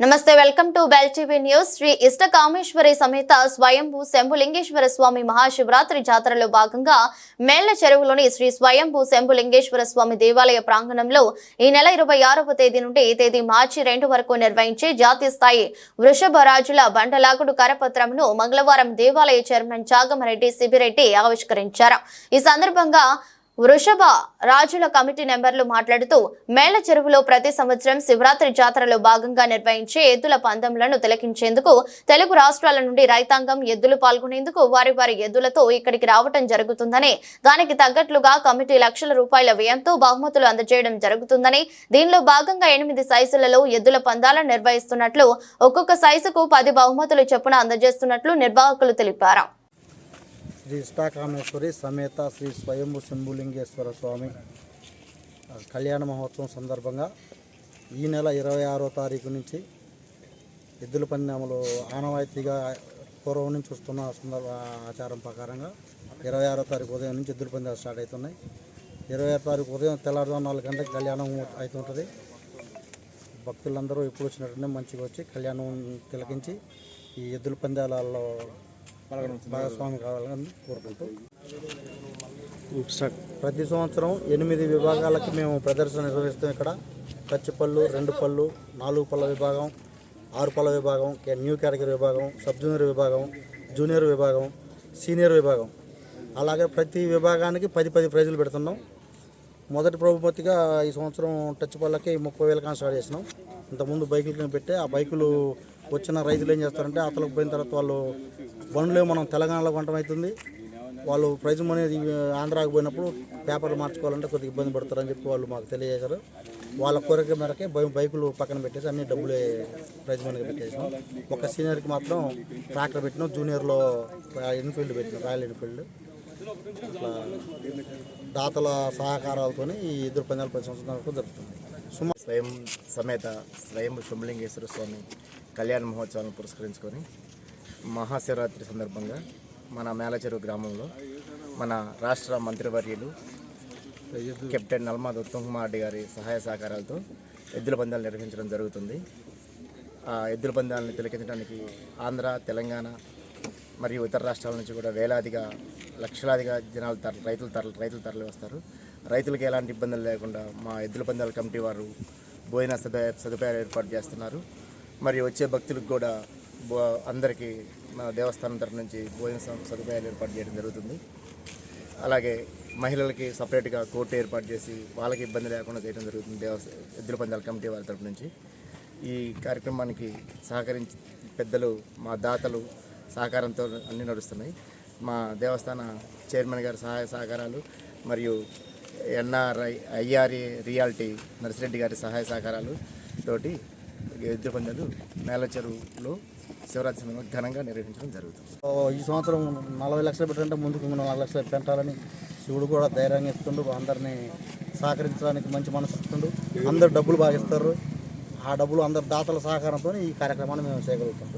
నమస్తే welcome to Bell TV news. Shri Ishta Kameshwari సమేత స్వయంభూ శంభులింగేశ్వర స్వామి మహాశివరాత్రి జాతరలో భాగంగా మేళ్ళ చెరువులోని శ్రీ స్వయంభూ శంభులింగేశ్వర స్వామి దేవాలయ ప్రాంగణంలో ఈ నెల ఇరవై ఆరవ తేదీ నుండి తేదీ మార్చి రెండు వరకు నిర్వహించే జాతీయ స్థాయి వృషభ రాజుల బండలాగుడు కరపత్రంను మంగళవారం దేవాలయ చైర్మన్ చాగమరెడ్డి సిబిరెడ్డి ఆవిష్కరించారు. ఈ సందర్భంగా వృషభ రాజుల కమిటీ నెంబర్లు మాట్లాడుతూ మేళ్ళ చెరువులో ప్రతి సంవత్సరం శివరాత్రి జాతరలో భాగంగా నిర్వహించే ఎద్దుల పందెంలను తిలకించేందుకు తెలుగు రాష్ట్రాల నుండి రైతాంగం ఎద్దులు పాల్గొనేందుకు వారి వారి ఎద్దులతో ఇక్కడికి రావటం జరుగుతుందని దానికి తగ్గట్లుగా కమిటీ లక్షల రూపాయల వ్యయంతో బహుమతులు అందజేయడం జరుగుతుందని దీనిలో భాగంగా ఎనిమిది సైజులలో ఎద్దుల పందాలను నిర్వహిస్తున్నట్లు ఒక్కొక్క సైజుకు పది బహుమతులు చొప్పున అందజేస్తున్నట్లు నిర్వాహకులు తెలిపారు. శ్రీ ఇష్టాకామేశ్వరి సమేత శ్రీ స్వయంభు శంభులింగేశ్వర స్వామి కళ్యాణ మహోత్సవం సందర్భంగా ఈ నెల ఇరవై ఆరో తారీఖు నుంచి ఎద్దుల పందెములు ఆనవాయితీగా పూర్వం నుంచి వస్తున్న సందర్భ ఆచారం ప్రకారంగా ఇరవై ఆరో తారీఖు ఉదయం నుంచి ఎద్దుల పందాలు స్టార్ట్ అవుతున్నాయి. ఇరవై ఆరు తారీఖు ఉదయం తెల్లారుజాము నాలుగు గంటలకు కళ్యాణం అవుతుంటుంది. భక్తులందరూ ఎప్పుడు వచ్చినట్టునే మంచిగా వచ్చి కళ్యాణం తిలకించి ఈ ఎద్దుల పందాలలో భాగస్వామి కావాలని కోరుకుంటూ. ప్రతి సంవత్సరం ఎనిమిది విభాగాలకి మేము ప్రదర్శన నిర్వహిస్తాం ఇక్కడ. పచ్చిపళ్ళు రెండు పళ్ళు నాలుగు పళ్ళ విభాగం ఆరు పళ్ళ విభాగం న్యూ కేటగిరీ విభాగం సబ్ జూనియర్ విభాగం జూనియర్ విభాగం సీనియర్ విభాగం. అలాగే ప్రతి విభాగానికి పది పది ప్రైజులు పెడుతున్నాం. మొదటి ప్రభుపతిగా ఈ సంవత్సరం టచ్ పళ్ళకి ముప్పై వేల కాన్ స్టార్ట్ చేసినాం. ఇంతకుముందు బైకులు పెట్టి ఆ బైకులు వచ్చిన రైతులు ఏం చేస్తారంటే అతలకు పోయిన తర్వాత వాళ్ళు బండ్లే మనం తెలంగాణలో కొనడం అవుతుంది. వాళ్ళు ప్రైజ్ మనీ ఆంధ్రాకి పోయినప్పుడు పేపర్లు మార్చుకోవాలంటే కొద్దిగా ఇబ్బంది పడతారని చెప్పి వాళ్ళు మాకు తెలియజేశారు. వాళ్ళ కోరిక మేరకే బై- బైకులు పక్కన పెట్టేసి అన్ని డబ్బులే ప్రైజ్ మనీగా పెట్టేసాం ఒక సీనియర్కి మాత్రం ట్రాక్టర్ పెట్టినాం జూనియర్లో ఎన్ఫీల్డ్ పెట్టినాం రాయల్ ఎన్ఫీల్డ్. అట్లా దాతల సహకారాలతో ఈ ఇద్దరు పందాలు పది సంవత్సరాల వరకు జరుగుతుంది స్వయం సమేత స్వయం శుభలింగేశ్వర స్వామి కళ్యాణ మహోత్సవాలను పురస్కరించుకొని మహాశివరాత్రి సందర్భంగా మన మేలచెరువు గ్రామంలో మన రాష్ట్ర మంత్రివర్యులు కెప్టెన్ నల్మాద్ ఉత్తమ్ కుమార్ రెడ్డి గారి సహాయ సహకారాలతో ఎద్దుల పందాలు నిర్వహించడం జరుగుతుంది. ఆ ఎద్దుల పందాలను తిలకించడానికి ఆంధ్ర తెలంగాణ మరియు ఇతర రాష్ట్రాల నుంచి కూడా వేలాదిగా లక్షలాదిగా జనాలు తర రైతులు తరలి రైతులు తరలి వస్తారు. రైతులకు ఎలాంటి ఇబ్బందులు లేకుండా మా ఎద్దుల పందాల కమిటీ వారు భోజన సదు సదుపాయాలు ఏర్పాటు చేస్తున్నారు. మరియు వచ్చే భక్తులకు కూడా అందరికీ మా దేవస్థానం తరఫు నుంచి భోజన సదుపాయాలు ఏర్పాటు చేయడం జరుగుతుంది. అలాగే మహిళలకి సపరేట్గా కోర్టు ఏర్పాటు చేసి వాళ్ళకి ఇబ్బంది లేకుండా చేయడం జరుగుతుంది దేవ ఎద్దుల పందాల కమిటీ వారి తరపు నుంచి. ఈ కార్యక్రమానికి సహకరించి పెద్దలు మా దాతలు సహకారంతో అన్నీ నడుస్తున్నాయి. మా దేవస్థాన చైర్మన్ గారి సహాయ సహకారాలు మరియు ఎన్ఆర్ఐ ఐఆర్ఏ రియాలిటీ నర్సిరెడ్డి గారి సహాయ సహకారాలు తోటి ఎద్దు పందాలు నేల చెరువులో శివరాత్రి సందర్భంగా ఘనంగా నిర్వహించడం జరుగుతుంది. ఈ సంవత్సరం నలభై లక్షలు పెట్టంటే ముందుకు ఇంకో నాలుగు లక్షలు పెట్టాలని శివుడు కూడా ధైర్యంగా ఇస్తుండు అందరినీ సహకరించడానికి మంచి మనసు ఇస్తుండు. అందరు డబ్బులు బాగా ఇస్తారు. ఆ డబ్బులు అందరు దాతల సహకారంతో ఈ కార్యక్రమాన్ని మేము చేయగలుగుతాం.